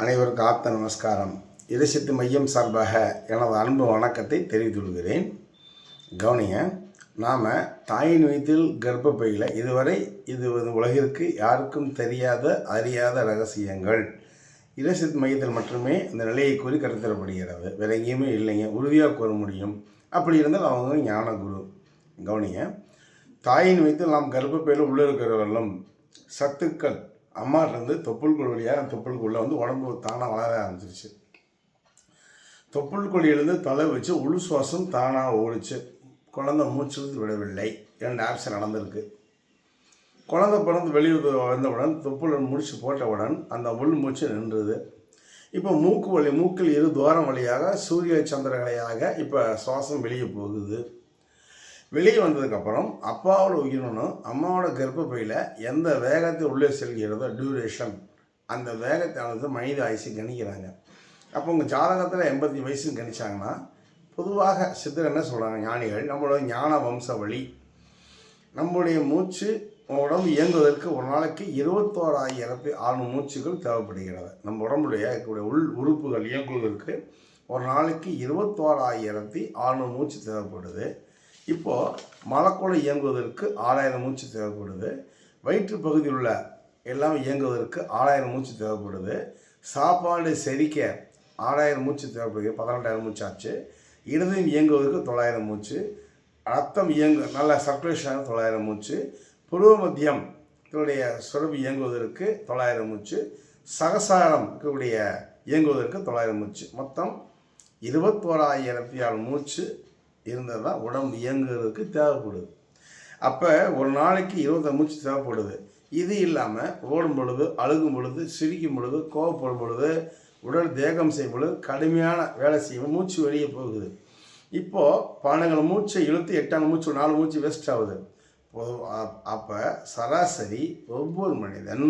அனைவருக்கும் ஆப்த நமஸ்காரம். இறைசக்தி மையம் சார்பாக எனது அன்பு வணக்கத்தை தெரிவித்துக் கவனிங்க நாம் தாயின் வயிற்றில் கர்ப்பப்பையில் இதுவரை இது உலகிற்கு யாருக்கும் தெரியாத அறியாத ரகசியங்கள். இறைசக்தி மையத்தில் மட்டுமே இந்த நிலையை கூறி கருத்தரப்படுகிறது. வேற எங்கேயுமே இல்லைங்க. உறுதியாக கூற முடியும். அப்படி இருந்தால் அவங்க ஞான குரு கவனிங்க தாயின் வயிற்றில் நாம் கர்ப்பப்பையில் உள்ளிருக்கிறவர்களும் சத்துக்கள் அம்மாட்டிருந்து தொப்புள் கொடி வழியாக தொப்புள் கொடியில் வந்து உடம்பு தானாக வளர ஆரம்பிச்சிருச்சு. தொப்புள் கொடியிலேருந்து தலை வச்சு உள் சுவாசம் தானாக ஓடிச்சு. குழந்தை மூச்சு விடவில்லை. இரண்டு ஆப்ஷன் நடந்திருக்கு. குழந்தை பிறந்து வெளியே வந்தவுடன் தொப்புள் முடிச்சு போட்டவுடன் அந்த உள் மூச்சு நின்றுது. இப்போ மூக்கு வழி மூக்கில் இரு துவாரம் வழியாக சூரிய சந்திரகலையாக இப்போ சுவாசம் வெளியே போகுது. வெளியே வந்ததுக்கப்புறம் அப்பாவோட உயிரினும் அம்மாவோட கர்ப்பப்பையில் எந்த வேகத்தை உள்ளே செல்கிறதோ டியூரேஷன் அந்த வேகத்தானது மனித ஆயுசு கணிக்கிறாங்க. அப்போ உங்கள் ஜாதகத்தில் எண்பத்தி வயசுன்னு கணிச்சாங்கன்னா பொதுவாக சித்தர் என்ன சொல்கிறாங்க ஞானிகள் நம்மளோட ஞான வம்சவழி நம்முடைய மூச்சு உடம்பு இயங்குவதற்கு ஒரு நாளைக்கு இருபத்தோராயிரத்தி ஆறுநூறு மூச்சுகள் தேவைப்படுகிறது. நம்ம உடம்புடைய இருக்கக்கூடிய உள் உறுப்புகள் இயங்குவதற்கு ஒரு நாளைக்கு இருபத்தோராயிரத்தி ஆறுநூறு மூச்சு தேவைப்படுது. இப்போது மலக்குளம் இயங்குவதற்கு ஆறாயிரம் மூச்சு தேவைப்படுது. வயிற்று பகுதியில் உள்ள எல்லாம் இயங்குவதற்கு ஆறாயிரம் மூச்சு தேவைப்படுது. சாப்பாடு செரிக்க ஆறாயிரம் மூச்சு தேவைப்படுது. பதினெட்டாயிரம் மூச்சு ஆச்சு. இருதயம் இயங்குவதற்கு தொள்ளாயிரம் மூச்சு. ரத்தம் இயங்கு நல்ல சர்க்குலேஷன் தொள்ளாயிரம் மூச்சு. புருவ மத்தியம் இதனுடைய சுரபி இயங்குவதற்கு தொள்ளாயிரம் மூச்சு. சகசாரம் இருக்கக்கூடிய இயங்குவதற்கு தொள்ளாயிரம் மூச்சு. மொத்தம் இருபத்தோராயிரத்தி ஆறு மூச்சு இருந்தால் தான் உடம்பு இயங்குறதுக்கு தேவைப்படுது. அப்போ ஒரு நாளைக்கு இருபத்தி மூச்சு தேவைப்படுது. இது இல்லாமல் ஓடும் பொழுது அழுகும் பொழுது சிரிக்கும் பொழுது கோவப்படும் பொழுது உடல் தேகம் செய்யும் பொழுது கடுமையான வேலை செய்யும் மூச்சு வெளியே போகுது. இப்போது பன்னெண்டு மூச்சை இழுத்து எட்டாம் மூச்சு நாலு மூச்சு வேஸ்ட் ஆகுது. அப்போ சராசரி ஒவ்வொரு மனிதன்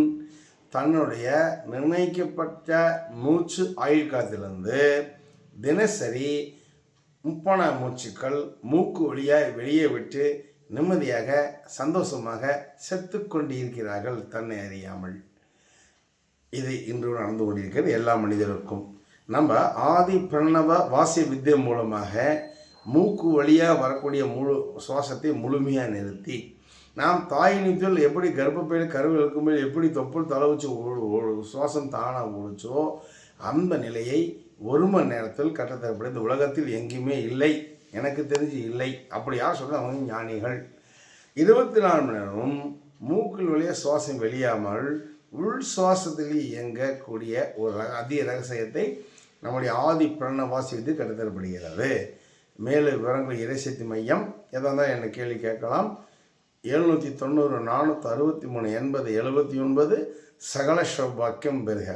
தன்னுடைய நிர்ணயிக்கப்பட்ட மூச்சு ஆயுள் காலத்திலிருந்து தினசரி முப்பன மூச்சுக்கள் மூக்கு வழியாக வெளியே விட்டு நிம்மதியாக சந்தோஷமாக செத்து கொண்டு இருக்கிறார்கள் தன்னை அறியாமல். இது இன்று நடந்து கொண்டிருக்கிறது எல்லா மனிதருக்கும். நம்ம ஆதி பிரணவ வாசிய வித்தியை மூலமாக மூக்கு வழியாக வரக்கூடிய முழு சுவாசத்தை முழுமையாக நிறுத்தி நாம் தாய் எப்படி கர்ப்பப்பையில் கருவில் இருக்கும்போது எப்படி தொப்புள் தலை வச்சு சுவாசம் தானாக ஓடிச்சோ அந்த நிலையை ஒரு மணி நேரத்தில் கட்டத்தரப்படுது இந்த உலகத்தில் எங்கேயுமே இல்லை. எனக்கு தெரிஞ்சு இல்லை. அப்படி யார் சொல்ல அவங்க ஞானிகள். இருபத்தி நாலு மணி நேரமும் மூக்கில் வழியாக சுவாசம் வெளியாமல் உள் சுவாசத்தில் இயங்கக்கூடிய ஒரு ரக அதிக ரகசியத்தை நம்முடைய ஆதி பிரணவாசி வித்து கட்டுத்தரப்படுகிறது மேலும் விவரங்கள் இறைசக்தி மையம். எதாக இருந்தால் என்னை கேள்வி கேட்கலாம். எழுநூற்றி தொண்ணூறு நானூற்றி அறுபத்தி மூணு எண்பது எழுபத்தி ஒன்பது சகல சௌபாக்கியம் பெறுக.